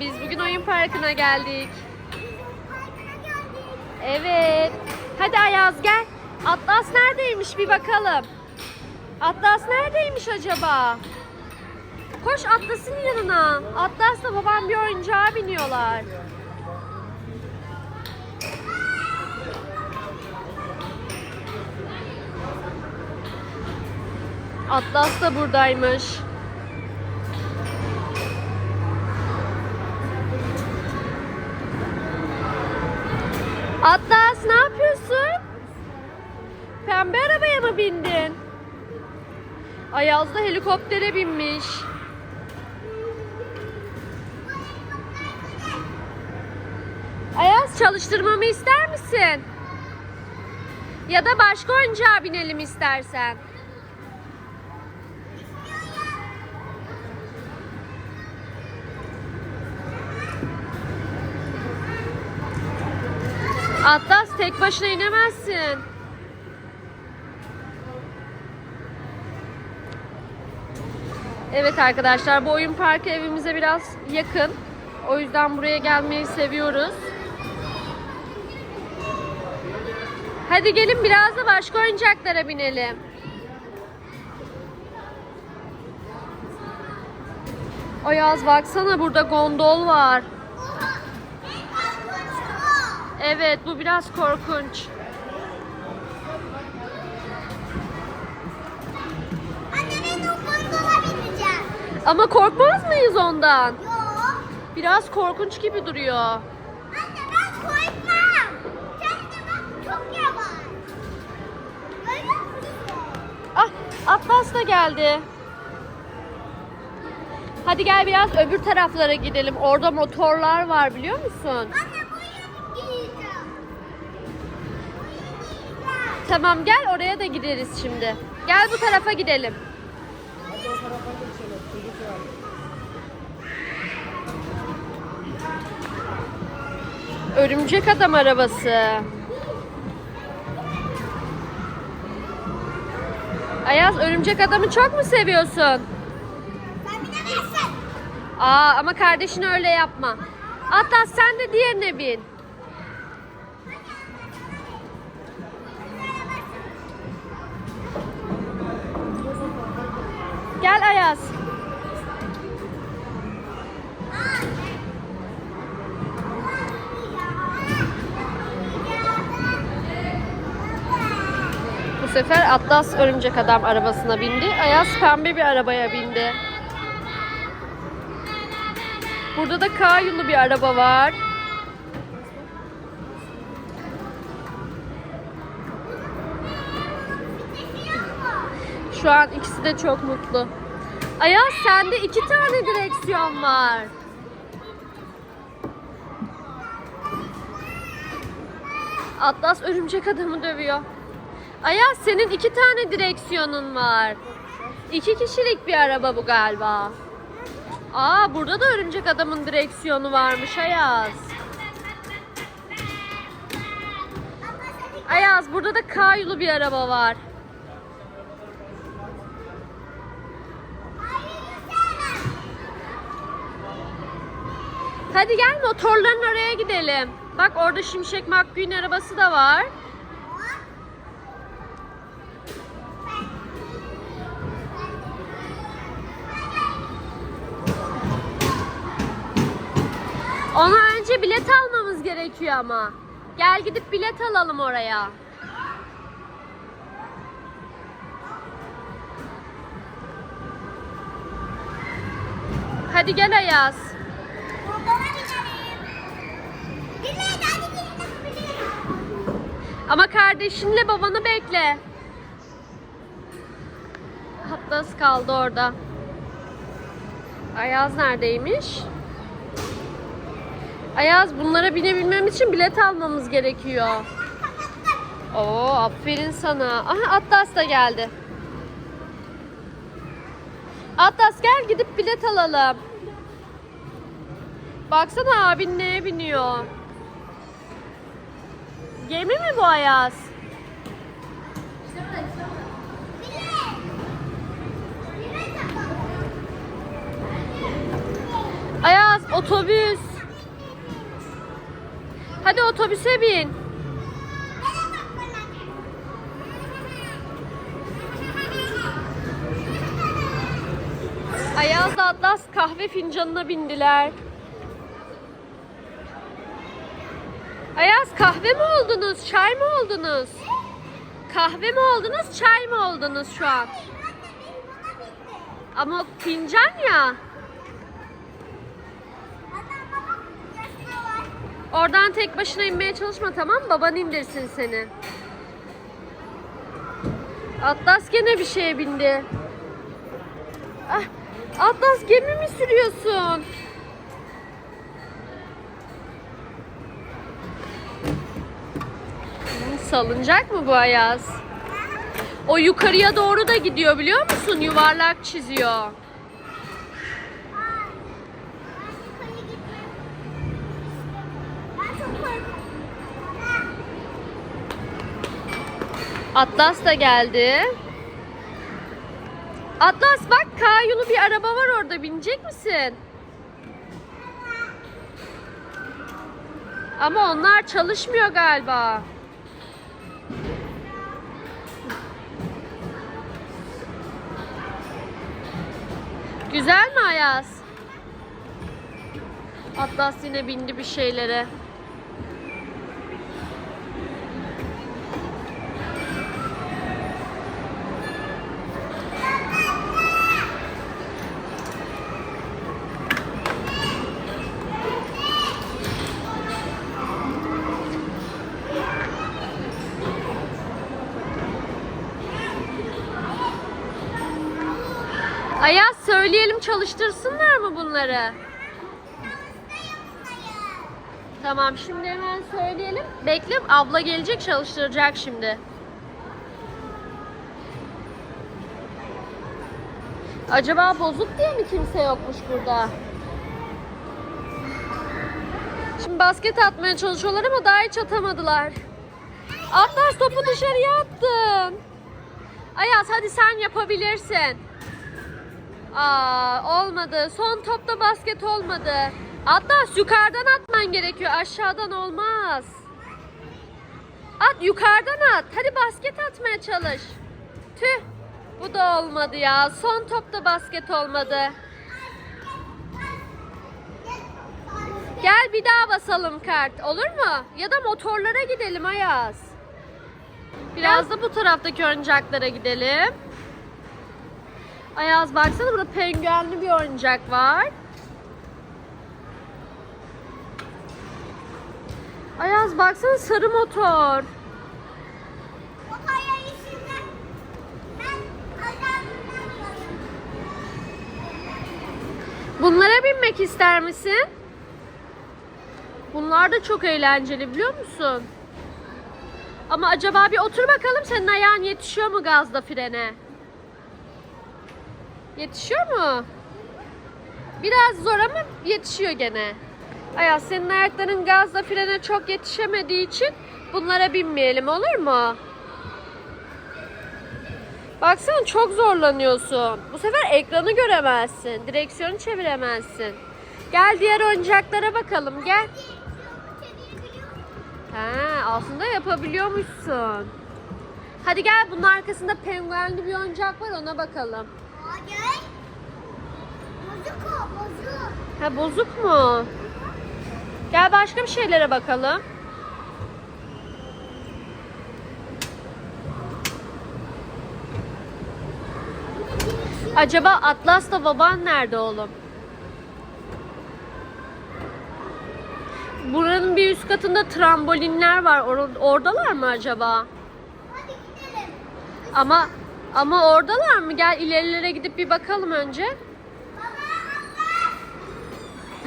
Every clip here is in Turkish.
Biz bugün oyun parkına geldik. Evet. Hadi Ayaz gel. Atlas neredeymiş bir bakalım. Atlas neredeymiş acaba? Koş Atlas'ın yanına. Atlas'la babam bir oyuncağa biniyorlar. Atlas da buradaymış. Atlas ne yapıyorsun? Pembe arabaya mı bindin? Ayaz da helikoptere binmiş. Ayaz çalıştırmamı ister misin? Ya da başka oyuncağa binelim istersen. Atlas tek başına inemezsin. Evet arkadaşlar bu oyun parkı evimize biraz yakın. O yüzden buraya gelmeyi seviyoruz. Hadi gelin biraz da başka oyuncaklara binelim. Ayaz baksana burada gondol var. Evet bu biraz korkunç. Anne ben o gondola bineceğim. Ama korkmaz mıyız ondan? Yok. Biraz korkunç gibi duruyor. Anne ben korkmam. Sen de bak çok yavaş. Görüyor musun? Ah Atlas da geldi. Hadi gel biraz öbür taraflara gidelim. Orada motorlar var biliyor musun? Anne Tamam gel oraya da gideriz şimdi. Gel bu tarafa gidelim. Örümcek adam arabası. Ayaz örümcek adamı çok mu seviyorsun? Sen binemezsin. Aa ama kardeşine öyle yapma. Atlas sen de diğerine bin. Ayaz. Bu sefer Atlas örümcek adam arabasına bindi. Ayaz pembe bir arabaya bindi. Burada da Kayu'lu bir araba var. Şu an ikisi de çok mutlu. Ayaz sende iki tane direksiyon var. Atlas örümcek adamı dövüyor. Ayaz senin iki tane direksiyonun var. İki kişilik bir araba bu galiba. Aa burada da örümcek adamın direksiyonu varmış Ayaz. Ayaz burada da Kayulu bir araba var. Hadi gel motorların oraya gidelim. Bak orada Şimşek McQueen arabası da var. Ona önce bilet almamız gerekiyor ama. Gel gidip bilet alalım oraya. Hadi gel Ayaz. Gondola binelim. Binelim hadi binelim. binelim. Ama kardeşinle babanı bekle. Atlas kaldı orada. Ayaz neredeymiş? Ayaz bunlara binebilmem için bilet almamız gerekiyor. Oo aferin sana. Aha Atlas da geldi. Atlas gel gidip bilet alalım. Baksana abin neye biniyor. Gemi mi bu Ayaz? Ayaz Otobüs. Hadi otobüse bin. Ayaz'la Atlas kahve fincanına bindiler. Ayaz kahve mi oldunuz? Çay mı oldunuz? Kahve mi oldunuz? Çay mı oldunuz şu an? Ama fincan ya. Oradan tek başına inmeye çalışma tamam mı? Baban indirsin seni. Atlas gene bir şeye bindi. Ah, Atlas gemi mi sürüyorsun? Salıncak mı bu Ayaz? O yukarıya doğru da gidiyor biliyor musun? Yuvarlak çiziyor. Atlas da geldi. Atlas bak Kayu'lu bir araba var orada binecek misin? Ama onlar çalışmıyor galiba. Güzel mi Ayaz? Atlas yine bindi bir şeylere. Ayaz söyleyelim çalıştırsınlar mı bunları? Tamam şimdi hemen söyleyelim. Bekle abla gelecek çalıştıracak şimdi. Acaba bozuk diye mi kimse yokmuş burada? Şimdi basket atmaya çalışıyorlar ama daha hiç atamadılar. Atlas topu dışarıya attın. Ayaz hadi sen yapabilirsin. Aa olmadı. Son topta basket olmadı. Atlas yukarıdan atman gerekiyor. Aşağıdan olmaz. At yukarıdan at. Hadi basket atmaya çalış. Tüh. Bu da olmadı ya. Son topta basket olmadı. Gel bir daha basalım kart. Olur mu? Ya da motorlara gidelim Ayaz. Biraz da bu taraftaki oyuncaklara gidelim. Ayaz baksana burada penguenli bir oyuncak var. Ayaz baksana sarı motor. Bunlara binmek ister misin? Bunlar da çok eğlenceli biliyor musun? Ama acaba bir otur bakalım senin ayağın yetişiyor mu gazda frene? Yetişiyor mu? Biraz zor ama yetişiyor gene. Ayaz senin ayakların gazla frene çok yetişemediği için bunlara binmeyelim olur mu? Baksana çok zorlanıyorsun. Bu sefer ekranı göremezsin. Direksiyonu çeviremezsin. Gel diğer oyuncaklara bakalım gel. Ha, aslında yapabiliyormuşsun. Hadi gel bunun arkasında penguenli bir oyuncak var ona bakalım. Ha bozuk mu? Gel başka bir şeylere bakalım. Acaba Atlas'la baban nerede oğlum? Buranın bir üst katında trambolinler var. Or- oradalar mı acaba? Ama ama oradalar mı? Gel ilerilere gidip bir bakalım önce.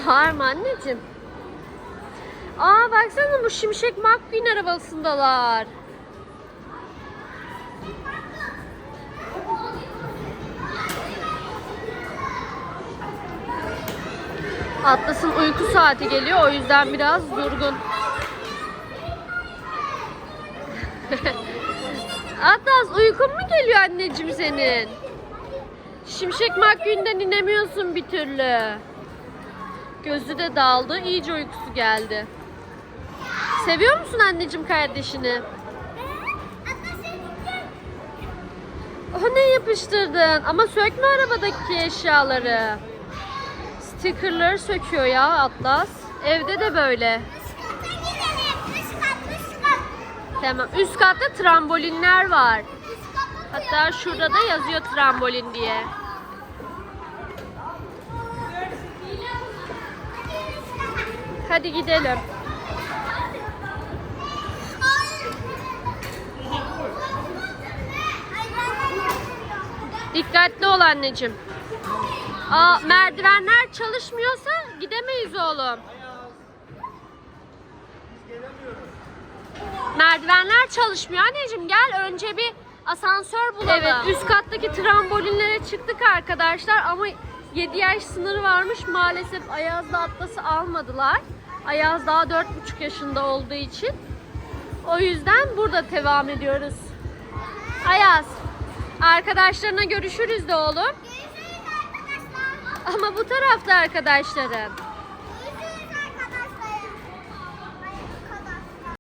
Var mı anneciğim? Aa baksana bu Şimşek McQueen arabasındalar. Atlas'ın uyku saati geliyor o yüzden biraz durgun. Atlas uykun mu geliyor anneciğim senin? Şimşek McQueen'den inemiyorsun bir türlü. Gözü de daldı. iyice uykusu geldi. Seviyor musun anneciğim kardeşini? O ne yapıştırdın? Ama sökme arabadaki eşyaları. Stickerları söküyor ya Atlas. Evde de böyle. Tamam. Üst katta trambolinler var. Hatta şurada da yazıyor trambolin diye. Hadi gidelim. Dikkatli ol anneciğim. Aa, merdivenler çalışmıyorsa gidemeyiz oğlum. Merdivenler çalışmıyor anneciğim. Gel önce bir asansör bulalım. Evet üst kattaki trambolinlere çıktık arkadaşlar ama 7 yaş sınırı varmış. Maalesef Ayaz'da Atlas'ı almadılar. Ayaz daha 4,5 yaşında olduğu için. O yüzden burada devam ediyoruz. Ayaz, arkadaşlarına görüşürüz de oğlum. Görüşürüz arkadaşlar. Ama bu tarafta arkadaşların.